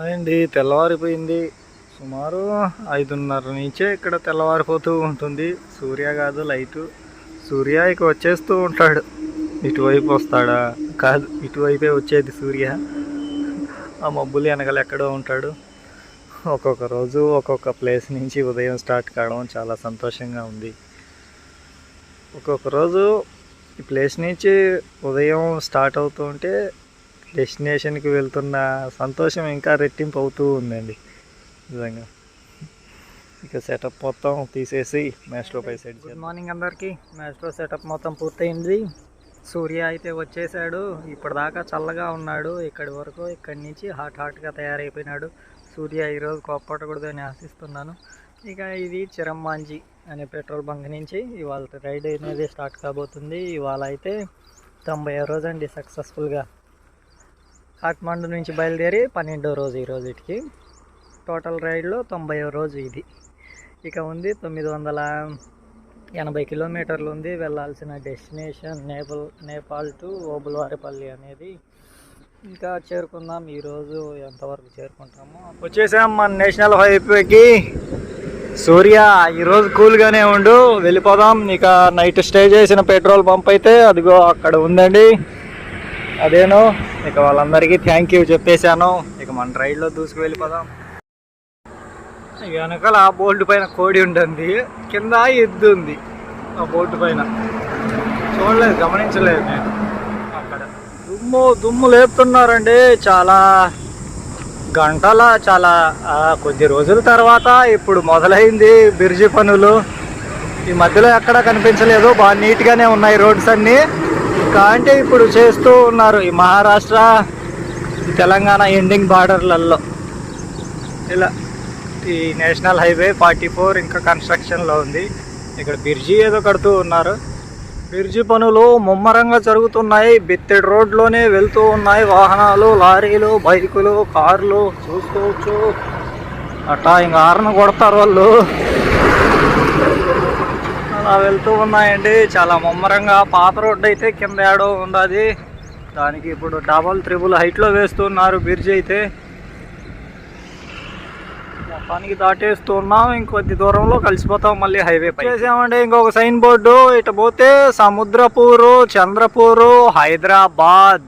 అండి తెల్లవారిపోయింది. సుమారు ఐదున్నర నుంచే ఇక్కడ తెల్లవారిపోతూ ఉంటుంది. సూర్య కాదు లైటు. సూర్య ఇక వచ్చేస్తూ ఉంటాడు. ఇటువైపు వస్తాడా? కాదు ఇటువైపే వచ్చేది సూర్య. ఆ మబ్బులు వెనకాల ఎక్కడో ఉంటాడు. ఒక్కొక్క రోజు ఒక్కొక్క ప్లేస్ నుంచి ఉదయం స్టార్ట్ కావడం చాలా సంతోషంగా ఉంది. ఒక్కొక్క రోజు ఈ ప్లేస్ నుంచి ఉదయం స్టార్ట్ అవుతూ ఉంటే డెస్టినేషన్కి వెళ్తున్న సంతోషం ఇంకా రెట్టింపు అవుతూ ఉందండి. నిజంగా. ఇక సెటప్ మొత్తం తీసేసి మ్యాస్ట్రో పై సైడ్ గుడ్ మార్నింగ్ అందరికీ. మ్యాస్ట్రో సెటప్ మొత్తం పూర్తయింది. సూర్య అయితే వచ్చేసాడు. ఇప్పటిదాకా చల్లగా ఉన్నాడు. ఇక్కడి వరకు ఇక్కడి నుంచి హాట్ హాట్గా తయారైపోయినాడు. సూర్య ఈరోజు కోప్పటకూడదు అని ఆశిస్తున్నాను. ఇక ఇది చిరంమాంజీ అనే పెట్రోల్ బంక్ నుంచి ఇవాళ రైడ్ అనేది స్టార్ట్ కాబోతుంది. ఇవాళ అయితే తొంభై రోజు అండి సక్సెస్ఫుల్గా. కాఠ్మండు నుంచి బయలుదేరి పన్నెండో రోజు ఈ రోజుకి టోటల్ రైడ్లో తొంభై రోజు ఇది. ఇక ఉంది తొమ్మిది వందల ఎనభై కిలోమీటర్లు ఉంది. వెళ్ళాల్సిన డెస్టినేషన్ నేపల్ నేపాల్ టు ఓబుల్వారిపల్లి అనేది ఇంకా చేరుకుందాం. ఈరోజు ఎంతవరకు చేరుకుంటామో వచ్చేసాం మన నేషనల్ హైవేకి. సూర్య ఈరోజు కూల్గానే ఉండు. వెళ్ళిపోదాం. ఇక నైట్ స్టే చేసిన పెట్రోల్ పంప్ అయితే అదిగో అక్కడ ఉందండి. అదేను ఇక వాళ్ళందరికీ థ్యాంక్ యూ చెప్పేశాను. ఇక మన రైడ్లో దూసుకు వెళ్ళిపోదాం వెనకాల ఆ బోర్డు పైన కోడి ఉంటుంది కింద ఎద్దు ఉంది. ఆ బోర్డు పైన. చూడలేదు గమనించలేదు నేను. అక్కడ. దుమ్ము దుమ్ము లేపుతున్నారండి. చాలా గంటల చాలా కొద్ది రోజుల తర్వాత ఇప్పుడు మొదలైంది బిర్జి పనులు. ఈ మధ్యలో ఎక్కడ కనిపించలేదు. బాగా నీట్గానే ఉన్నాయి రోడ్స్ అన్నీ. అంటే ఇప్పుడు చేస్తూ ఉన్నారు ఈ మహారాష్ట్ర తెలంగాణ ఎండింగ్ బార్డర్లలో ఇలా ఈ నేషనల్ హైవే ఫార్టీ ఫోర్ ఇంకా కన్స్ట్రక్షన్లో ఉంది. ఇక్కడ బిర్జీ ఏదో కడుతూ ఉన్నారు. బిర్జీ పనులు ముమ్మరంగా జరుగుతున్నాయి. బిత్తెడ్ రోడ్లోనే వెళ్తూ ఉన్నాయి. వాహనాలు లారీలు బైకులు కార్లు చూసుకోవచ్చు. అట్టా ఇంకా ఆరను కొడతారు వాళ్ళు. అలా వెళ్తూ ఉన్నాయండి. చాలా ముమ్మరంగా పాత రోడ్డు అయితే కింద ఏడో ఉన్నది దానికి ఇప్పుడు డబల్ త్రిబుల్ హైట్లో వేస్తున్నారు బ్రిడ్జ్ అయితే. మొత్తానికి దాటేస్తున్నాం ఇంకొద్ది దూరంలో కలిసిపోతాం మళ్ళీ హైవే పై చేసామండి. ఇంకొక సైన్ బోర్డు ఇటు పోతే సముద్రపూరు చంద్రపూరు హైదరాబాద్.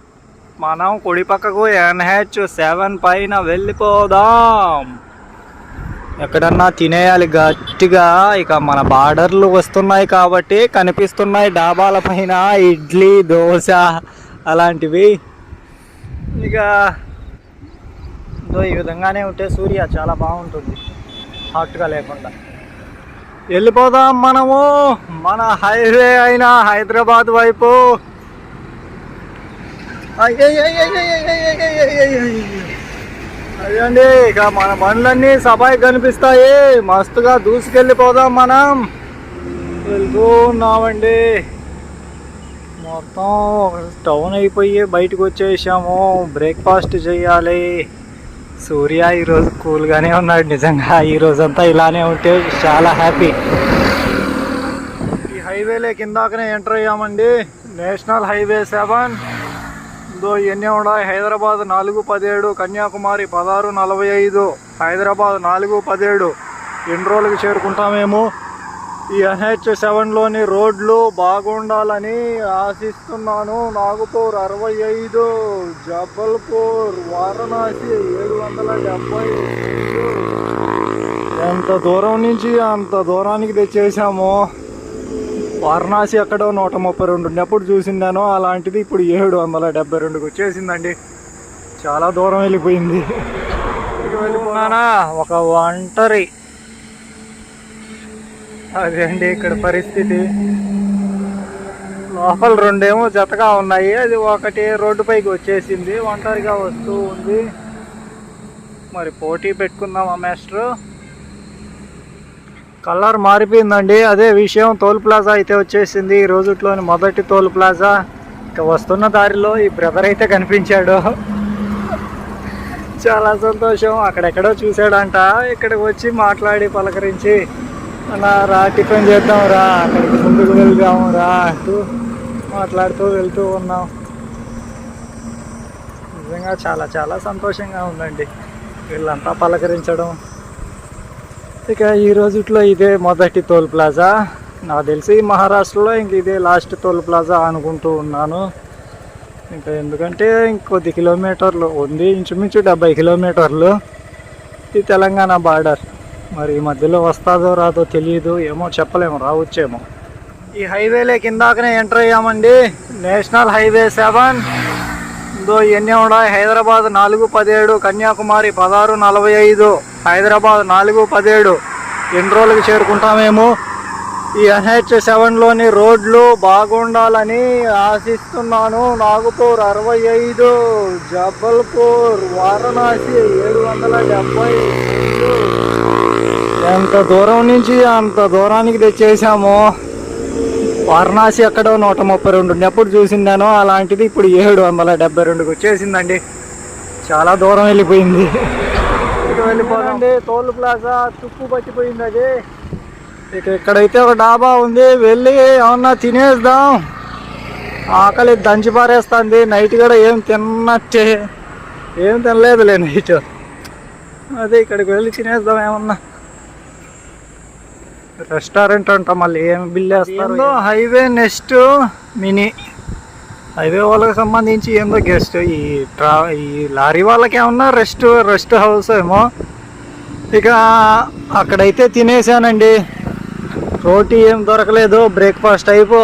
మనం కుడి పక్కకు ఎన్హెచ్ సెవెన్ పైన వెళ్ళిపోదాం. ఎక్కడన్నా తినేయాలి గట్టిగా ఇక మన బార్డర్లు వస్తున్నాయి కాబట్టి కనిపిస్తున్నాయి డాబాల పైన ఇడ్లీ దోశ అలాంటివి. ఇక ఈ విధంగానే ఉంటే సూర్య చాలా బాగుంటుంది హాట్గా లేకుండా. వెళ్ళిపోదాం మనము మన హైవే అయిన హైదరాబాద్ వైపు. అదండి ఇక మన బండ్లన్నీ సభాయి కనిపిస్తాయి. మస్తుగా దూసుకెళ్ళిపోదాం మనం. వెళ్తూ ఉన్నామండి మొత్తం టౌన్ అయిపోయి బయటకు వచ్చేసాము. బ్రేక్ఫాస్ట్ చేయాలి. సూర్య ఈరోజు కూల్గానే ఉన్నాడు నిజంగా. ఈ ఇలానే ఉంటే చాలా హ్యాపీ. ఈ హైవేలే కిందాకనే ఎంటర్ అయ్యామండి. National highway seven. దో ఇవన్నీ ఉన్నాయి హైదరాబాద్ నాలుగు పదిహేడు కన్యాకుమారి పదహారు నలభై ఐదు హైదరాబాద్ నాలుగు పదిహేడు. ఎన్ని రోజులకి చేరుకుంటామేమో? ఈ ఎన్హెచ్ సెవెన్లోని రోడ్లు బాగుండాలని ఆశిస్తున్నాను. నాగపూర్ అరవై ఐదు జబల్పూర్ వారణాసి ఏడు వందల డెబ్బై ఎంత దూరం నుంచి అంత దూరానికి తెచ్చేసాము? వారణాసి ఎక్కడో నూట ముప్పై రెండు ఉన్నప్పుడు చూసిందాను అలాంటిది ఇప్పుడు ఏడు వందల డెబ్బై రెండుకి వచ్చేసిందండి. చాలా దూరం వెళ్ళిపోయింది. ఇక ఒక ఒంటరి. అదండి ఇక్కడ పరిస్థితి? లోపల రెండేమో జతగా ఉన్నాయి. అది ఒకటి రోడ్డు పైకి వచ్చేసింది. ఒంటరిగా వస్తూ ఉంది. మరి పోటీ పెట్టుకుందామా మాస్టరు? కలర్ మారిపోయిందండి. అదే విషయం టోల్ ప్లాజా అయితే వచ్చేసింది. ఈ రోజుట్లోని మొదటి టోల్ ప్లాజా. ఇక వస్తున్న దారిలో ఈ బ్రదర్ అయితే కనిపించాడు. చాలా సంతోషం. అక్కడెక్కడో చూశాడంట. ఇక్కడికి వచ్చి మాట్లాడి పలకరించి అలా రా టిఫిన్ చేద్దాం రా. అక్కడికి ముందుకు వెళ్దాము రా అంటూ మాట్లాడుతూ వెళ్తూ ఉన్నాం. నిజంగా చాలా చాలా సంతోషంగా ఉందండి. వీళ్ళంతా పలకరించడం. ఇక ఈ రోజుట్లో ఇదే మొదటి టోల్ ప్లాజా. నాకు తెలిసి మహారాష్ట్రలో ఇంక ఇదే లాస్ట్ టోల్ ప్లాజా అనుకుంటూ ఉన్నాను. ఇంకా ఎందుకంటే ఇంకొద్ది కిలోమీటర్లు ఉంది ఇంచుమించు డెబ్బై కిలోమీటర్లు. ఇది తెలంగాణ బార్డర్ మరి ఈ మధ్యలో వస్తుందో రాదో తెలియదు ఏమో చెప్పలేము రావచ్చేమో. ఈ హైవేలే కిందాకనే ఎంటర్ అయ్యామండి. National highway seven. దో ఇవన్నీ ఉన్నాయి హైదరాబాద్ నాలుగు పదిహేడు కన్యాకుమారి పదహారు నలభై ఐదు. హైదరాబాద్ నాలుగు పదిహేడు. ఎన్ని రోజులకు చేరుకుంటామేమో? ఈ ఎన్హెచ్ సెవెన్లోని రోడ్లు బాగుండాలని ఆశిస్తున్నాను. నాగపూర్ అరవై ఐదు జబల్పూర్ వారణాసి ఏడు వందల డెబ్బై ఎంత దూరం నుంచి అంత దూరానికి తెచ్చేసాము? వారణాసి ఎక్కడో నూట ముప్పై రెండు ఉన్నప్పుడు చూసిందాను అలాంటిది ఇప్పుడు ఏడు వందల డెబ్బై రెండుకి వచ్చేసిందండి. చాలా దూరం వెళ్ళిపోయింది. ఇక వెళ్ళిపోదండి తోలు ప్లాజా తుప్పు పట్టిపోయింది అది. ఇక ఇక్కడైతే ఒక డాబా ఉంది. వెళ్ళి ఏమన్నా తినేద్దాం. ఆకలి దంచి పారేస్తుంది. నైట్ కూడా ఏం తిన్నట్టే ఏం తినలేదులే నైట్. అదే ఇక్కడికి వెళ్ళి తినేద్దాం ఏమన్నా. రెస్టారెంట్ అంట మళ్ళీ ఏం బిల్ వేస్తారు? Highway next mini. హైవే వాళ్ళకి సంబంధించి ఏందో గెస్ట్. ఈ ట్రా ఈ లారీ వాళ్ళకి ఏమన్నా రెస్ట్ రెస్ట్ హౌస్ ఏమో? ఇక అక్కడైతే తినేసానండి. రోటీ ఏం దొరకలేదు బ్రేక్ఫాస్ట్ అయిపో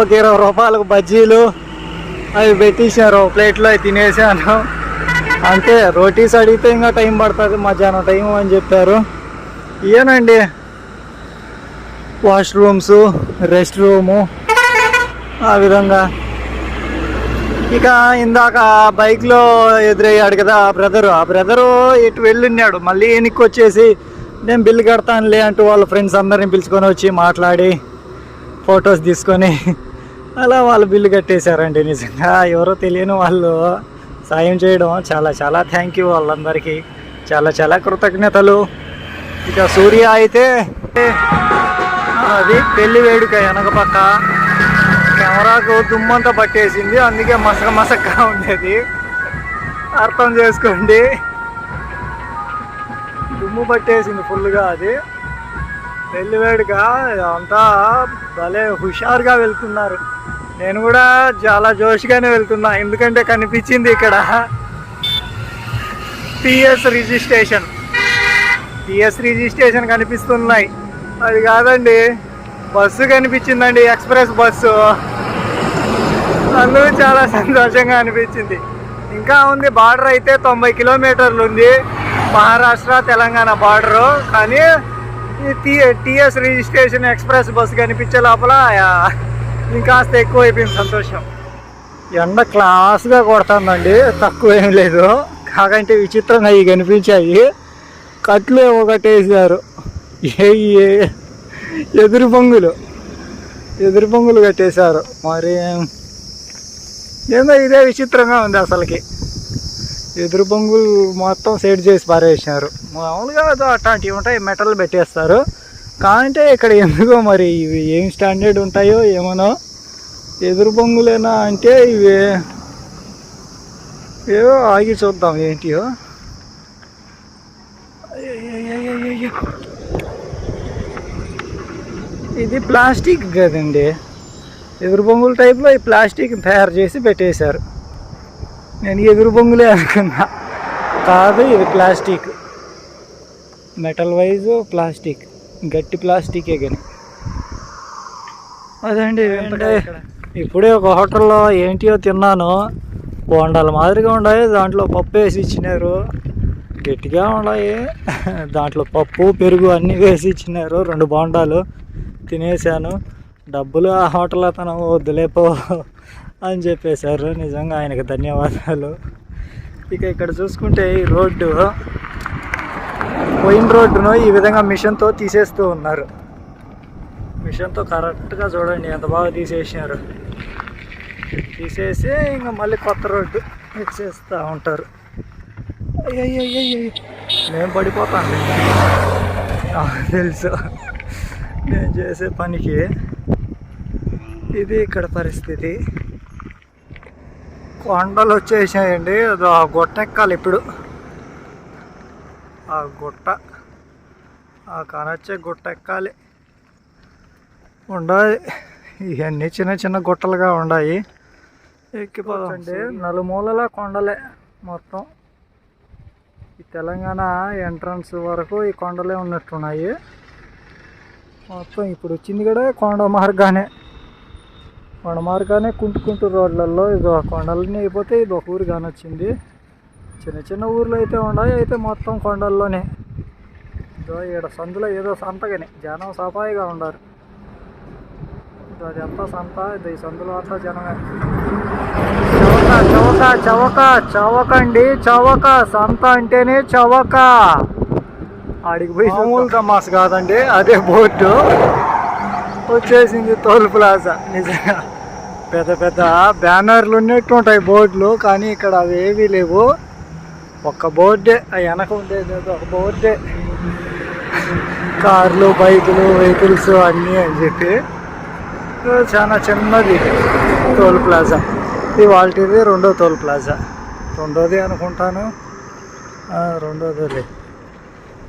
ఒక ఇరవై రూపాయలకు బజ్జీలు అవి పెట్టేశారు ప్లేట్లో అవి తినేసాను అంతే రోటీస్ అడిగితే ఇంకా టైం పడుతుంది మధ్యాహ్నం టైం అని చెప్పారు. ఏనండి వాష్రూమ్స్ రెస్ట్ రూము ఆ విధంగా. ఇక ఇందాక బైక్లో ఎదురయ్యాడు కదా ఆ బ్రదరు ఆ బ్రదరు ఇటు వెళ్ళున్నాడు. మళ్ళీ వెనక్కి వచ్చేసి నేను బిల్లు కడతానులే అంటూ వాళ్ళ ఫ్రెండ్స్ అందరిని పిలుచుకొని వచ్చి మాట్లాడి ఫొటోస్ తీసుకొని అలా వాళ్ళు బిల్లు కట్టేశారండి నిజంగా. ఎవరో తెలియని వాళ్ళు సాయం చేయడం చాలా చాలా థ్యాంక్ యూ వాళ్ళందరికీ. చాలా చాలా కృతజ్ఞతలు. ఇక సూర్య అయితే అది పెళ్ళి వేడుక వెనక పక్క. కెమెరాకు దుమ్మంతా పట్టేసింది. అందుకే మసక మసకగా ఉండేది. అర్థం చేసుకోండి. దుమ్ము పట్టేసింది ఫుల్గా అది. పెళ్ళి వేడుక అంతా భలే హుషారుగా వెళ్తున్నారు. నేను కూడా చాలా జోష్గానే వెళ్తున్నా. ఎందుకంటే కనిపించింది ఇక్కడ. TS registration. టిఎస్ రిజిస్ట్రేషన్ కనిపిస్తున్నాయి. అది కాదండి. బస్సు కనిపించిందండి ఎక్స్ప్రెస్ బస్సు. అందుకు చాలా సంతోషంగా అనిపించింది. ఇంకా ఉంది బార్డర్ అయితే తొంభై కిలోమీటర్లు ఉంది. మహారాష్ట్ర తెలంగాణ బార్డరు. కానీ ఈ T TS registration express bus కనిపించే లోపల ఇంకాస్త ఎక్కువ అయిపోయింది సంతోషం. ఎండ క్లాస్గా కొడుతుందండి తక్కువ ఏం లేదు. కాకంటే విచిత్రంగా ఇవి కనిపించాయి. కట్లు ఒకటేసారు. ఏ- ఎదురు పొంగులు ఎదురు పొంగులు కట్టేశారు. మరి ఏందో ఇదే విచిత్రంగా ఉంది అసలుకి. ఎదురు పొంగులు మొత్తం సెట్ చేసి పారేసినారు మామూలుగా ఏదో అట్లాంటివి ఉంటాయి మెటల్ పెట్టేస్తారు. కాంటే ఇక్కడ ఎందుకో మరి ఇవి ఏం స్టాండర్డ్ ఉంటాయో ఏమనో ఎదురు పొంగులేనా అంటే ఇవి ఏవో ఆగి చూద్దాం ఏంటియో. ఇది ప్లాస్టిక్ కదండి. ఎదురు బొంగుల టైప్లో ఈ ప్లాస్టిక్ తయారు చేసి పెట్టేశారు. నేను ఎదురు బొంగులే అనుకున్నా. కాదు ఇది ప్లాస్టిక్. Metal wise plastic. గట్టి ప్లాస్టికే కానీ. అదండి అంటే ఇప్పుడే ఒక హోటల్లో ఏంటియో తిన్నాను. బోండాల మాదిరిగా ఉన్నాయి. దాంట్లో పప్పు వేసి ఇచ్చినారు. గట్టిగా ఉన్నాయి. దాంట్లో పప్పు పెరుగు అన్నీ వేసి ఇచ్చినారు. రెండు బోండాలు. తినేసాను డబ్బులు ఆ హోటల్ అతను వద్దులేపో అని చెప్పేశారు. నిజంగా ఆయనకు ధన్యవాదాలు. ఇక ఇక్కడ చూసుకుంటే ఈ రోడ్డు పోయిన రోడ్డును ఈ విధంగా మిషన్తో తీసేస్తూ ఉన్నారు. మిషన్తో కరెక్ట్గా చూడండి ఎంత బాగా తీసేసినారు. తీసేసి ఇంకా మళ్ళీ కొత్త రోడ్డు ఇచ్చేస్తూ ఉంటారు. అయ్యయ్యయ్యయ్య. నేను పడిపోతాను. తెలుసు. నేను చేసే పనికి ఇది ఇక్కడ పరిస్థితి. కొండలు వచ్చేసాయండి. అది ఆ గుట్ట ఎక్కాలి ఇప్పుడు. ఆ గుట్ట ఆ కనొచ్చే గుట్ట ఎక్కాలి. ఉండాలి. ఇవన్నీ చిన్న చిన్న గుట్టలుగా ఉన్నాయి ఎక్కిపోతుంటే నలుమూలల కొండలే మొత్తం. ఈ తెలంగాణ ఎంట్రన్స్ వరకు ఈ కొండలే ఉన్నట్టున్నాయి. మొత్తం ఇప్పుడు వచ్చింది కూడా కొండ మార్గానే కొండ మార్గానే కుంటుకుంటూ రోడ్లలో ఇది కొండలన్నీ అయిపోతే ఇది ఒక ఊరు కానొచ్చింది చిన్న చిన్న ఊర్లో అయితే ఉన్నాయి అయితే మొత్తం కొండల్లోనే. ఇదో ఈడ సందులో ఏదో సంతగానే జనం సఫాయిగా ఉన్నారు ఇదో అదంతా సంత? ఇది ఈ సందులో అంతా జనమే. చవక చవక చవక చవక అండి చవక. సంత అంటేనే చవక. ఆడికి పోయి మామూలు తమాస్ కాదండి అదే బోర్డు. వచ్చేసింది టోల్ ప్లాజా నిజంగా. పెద్ద పెద్ద బ్యానర్లు ఉన్నట్టు ఉంటాయి బోర్డులు కానీ ఇక్కడ అవి ఏవీ లేవు. ఒక్క బోర్డే ఆ వెనక ఉండేది ఒక బోర్డే. కార్లు బైకులు వెహికల్స్ అన్నీ అని చెప్పి. చాలా చిన్నది టోల్ ప్లాజా. ఇది వాళ్ళది రెండో టోల్ ప్లాజా. రెండోది అనుకుంటాను. ఆ, రెండోది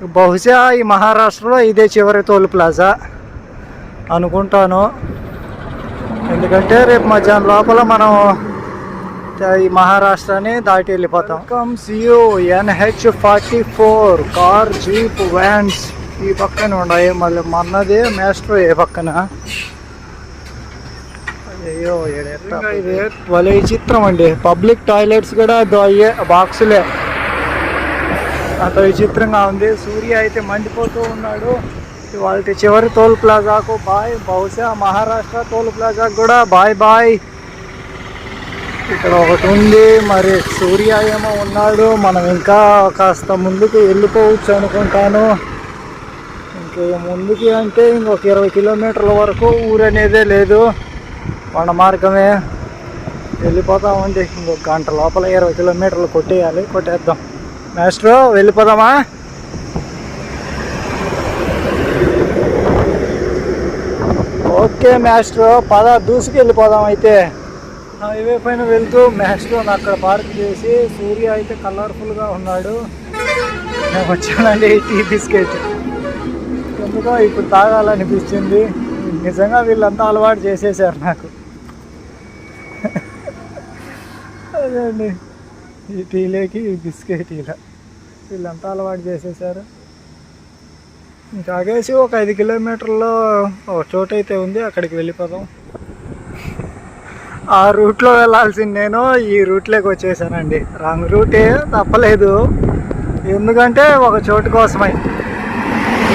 బహుశా ఈ మహారాష్ట్రలో ఇదే చివరి టోల్ ప్లాజా అనుకుంటాను. ఎందుకంటే రేపు మధ్యాహ్నం లోపల మనం ఈ మహారాష్ట్రని దాటి వెళ్ళిపోతాం. Comes you NH forty four car jeep vans ఈ పక్కన ఉన్నాయి. మళ్ళీ మొన్నది మేస్ట్రో ఏ పక్కన. అయ్యో ఇది భలే విచిత్రం అండి. పబ్లిక్ టాయిలెట్స్ కూడా అయ్యే బాక్సులే అంత విచిత్రంగా ఉంది. సూర్య అయితే మండిపోతూ ఉన్నాడు. వాళ్ళ చివరి టోల్ ప్లాజాకు బాయ్. బహుశా మహారాష్ట్ర టోల్ ప్లాజాకు కూడా బాయ్ బాయ్. ఇక్కడ ఒకటి ఉంది. మరి సూర్య ఏమో ఉన్నాడు. మనం ఇంకా కాస్త ముందుకు వెళ్ళిపోవచ్చు అనుకుంటాను. ఇంకా ముందుకి అంటే ఇంకొక ఇరవై కిలోమీటర్ల వరకు ఊరు అనేదే లేదు. మన మార్గమే. వెళ్ళిపోతామండి ఇంకొక గంట లోపల ఇరవై కిలోమీటర్లు కొట్టేయాలి. కొట్టేద్దాం. మాస్టర్ వెళ్ళిపోదామా? ఓకే మాస్టర్ పద దూసుకు వెళ్ళిపోదాం అయితే. హైవే పైన వెళ్తూ మాస్టర్ అక్కడ పార్క్ చేసి సూర్య అయితే కలర్ఫుల్గా ఉన్నాడు. నేను వచ్చానండి టీ బిస్కెట్. ఎందుకో ఇప్పుడు తాగాలనిపించింది. నిజంగా వీళ్ళంతా అలవాటు చేసేసారు నాకు. అదే అండి. ఈ టీలేకి బిస్కెట్ ఇలా వీళ్ళంతా అలవాటు చేసేసారు. ఇంకా ఒక ఐదు కిలోమీటర్లో ఒక చోటు అయితే ఉంది అక్కడికి వెళ్ళిపోదాం. ఆ రూట్లో వెళ్ళాల్సింది నేను ఈ రూట్లోకి వచ్చేసానండి. రాంగ్ రూటే తప్పలేదు. ఎందుకంటే ఒక చోటు కోసమై.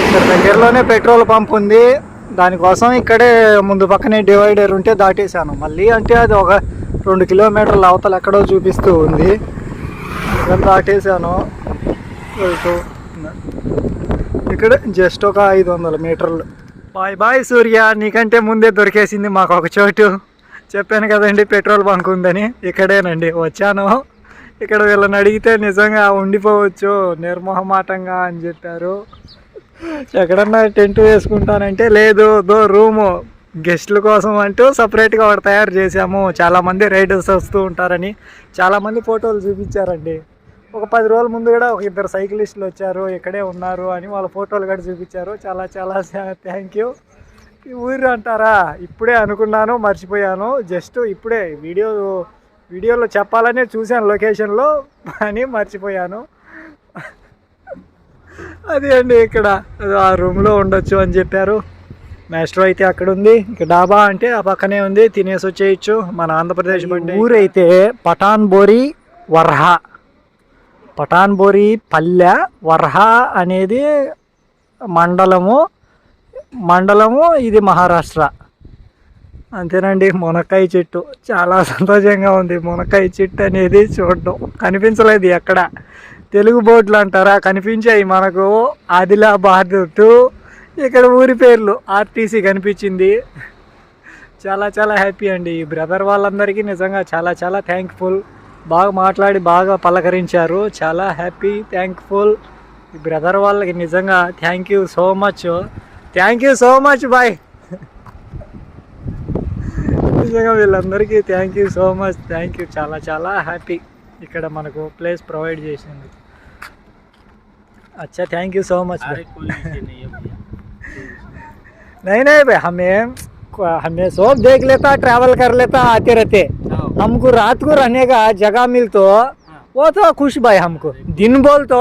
ఇక్కడ దగ్గరలోనే పెట్రోల్ పంప్ ఉంది. దానికోసం ఇక్కడే ముందు పక్కనే డివైడర్ ఉంటే దాటేశాను. మళ్ళీ అంటే అది ఒక రెండు కిలోమీటర్ల అవతల ఎక్కడో చూపిస్తూ ఉంది. ఇక్కడ దాటేసాను వెళ్తూ ఇక్కడ జస్ట్ ఒక ఐదు వందల మీటర్లు. బాయ్ బాయ్ సూర్య నీకంటే ముందే దొరికేసింది మాకు ఒక చోటు. చెప్పాను కదండి పెట్రోల్ బంక్ ఉందని. ఇక్కడేనండి వచ్చాను. ఇక్కడ వీళ్ళని అడిగితే నిజంగా ఉండిపోవచ్చు నిర్మోహమాటంగా అని చెప్పారు. ఎక్కడన్నా టెంట్ వేసుకుంటానంటే లేదు దో రూము. గెస్ట్ల కోసం అంటూ సపరేట్గా ఒకటి తయారు చేశాము. చాలామంది రైడర్స్ వస్తూ ఉంటారని. చాలామంది ఫోటోలు చూపించారండి. ఒక పది రోజుల ముందు కూడా ఒక ఇద్దరు సైక్లిస్టులు వచ్చారు ఇక్కడే ఉన్నారు అని వాళ్ళ ఫోటోలు కూడా చూపించారు. చాలా చాలా థ్యాంక్ యూ. ఈ ఊరు అంటారా? ఇప్పుడే అనుకున్నాను మర్చిపోయాను. జస్ట్ ఇప్పుడే వీడియో వీడియోలో చెప్పాలనే చూశాను లొకేషన్లో అని మర్చిపోయాను. అదే అండి ఇక్కడ. ఆ రూమ్లో ఉండొచ్చు అని చెప్పారు. మాస్టర్ అయితే అక్కడ ఉంది. ఇక డాబా అంటే ఆ పక్కనే ఉంది. తినేసి వచ్చేయచ్చు. మన ఆంధ్రప్రదేశ్ ఊరైతే పఠాన్ బోరి వర్హ. పఠాన్బోరి పల్లె వర్హ అనేది మండలము. మండలము ఇది మహారాష్ట్ర. అంతేనండి మునక్కాయ చెట్టు. చాలా సంతోషంగా ఉంది. మునక్కాయ చెట్టు అనేది చూడడం. కనిపించలేదు ఎక్కడ. తెలుగు బోర్డులు అంటారా? కనిపించాయి మనకు. ఆదిలాబాద్ టు ఇక్కడ ఊరి పేర్లు. ఆర్టీసీ కనిపించింది. చాలా చాలా హ్యాపీ అండి. ఈ బ్రదర్ వాళ్ళందరికీ నిజంగా చాలా చాలా థ్యాంక్ఫుల్. బాగా మాట్లాడి బాగా పలకరించారు చాలా హ్యాపీ థ్యాంక్ఫుల్ ఈ బ్రదర్ వాళ్ళకి నిజంగా thank you so much thank you so much bye నిజంగా వీళ్ళందరికీ thank you so much thank you చాలా చాలా హ్యాపీ ఇక్కడ మనకు ప్లేస్ ప్రొవైడ్ చేసింది अच्छा थैंक यू सो मच अरे कोई विषय नहीं है भैया नहीं नहीं भाई हमें हमें सब देख लेता ट्रैवल कर लेता आते रहते हाँ, हमको रात को रहने का जगह मिल तो। वो तो खुश भाई हमको। दिन बोल तो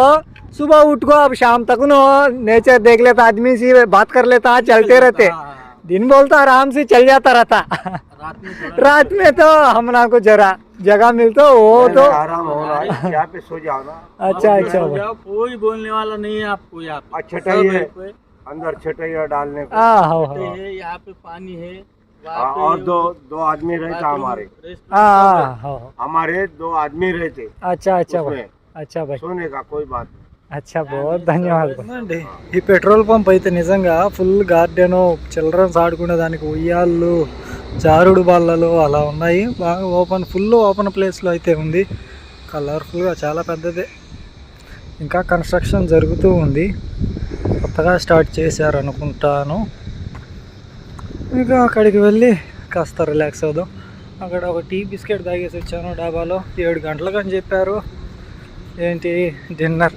सुबह उठ को अब शाम तक नो नेचर देख लेता आदमी से बात कर लेता चलते रहते। हाँ, दिन बोल तो आराम से चल जाता रहता। रात में तो हमरा को जरा जगह मिल तो वो तो। आराम हो रहा है यहाँ पे सो जाओ ना। अच्छा अच्छा। कोई बोलने वाला नहीं है आपको यहाँ अच्छा, अंदर छटैया डालने को। हाँ। हाँ यहाँ पे पानी है। और दो दो आदमी रहता बाथरूम, हमारे रेस्टोरेंट हाँ सब है। हाँ हाँ हमारे दो आदमी रहते अच्छा अच्छा भाई उसमें अच्छा भाई सोने का कोई बात नहीं అచ్చా బహుత్ ధన్యవాదాలు అండి ఈ పెట్రోల్ పంప్ అయితే నిజంగా ఫుల్ గార్డెన్ చిల్డ్రన్స్ ఆడుకునే దానికి ఉయ్యాళ్ళు జారుడు బల్లలు అలా ఉన్నాయి బాగా ఓపెన్ ఫుల్ ఓపెన్ ప్లేస్లో అయితే ఉంది కలర్ఫుల్గా చాలా పెద్దదే ఇంకా కన్స్ట్రక్షన్ జరుగుతూ ఉంది కొత్తగా స్టార్ట్ చేశారు అనుకుంటాను ఇంకా అక్కడికి వెళ్ళి కాస్త రిలాక్స్ అవుదాం. అక్కడ ఒక టీ బిస్కెట్ తాగేసి వచ్చాను డాబాలో. ఏడు గంటలకు అని చెప్పారు. ఏంటి? డిన్నర్.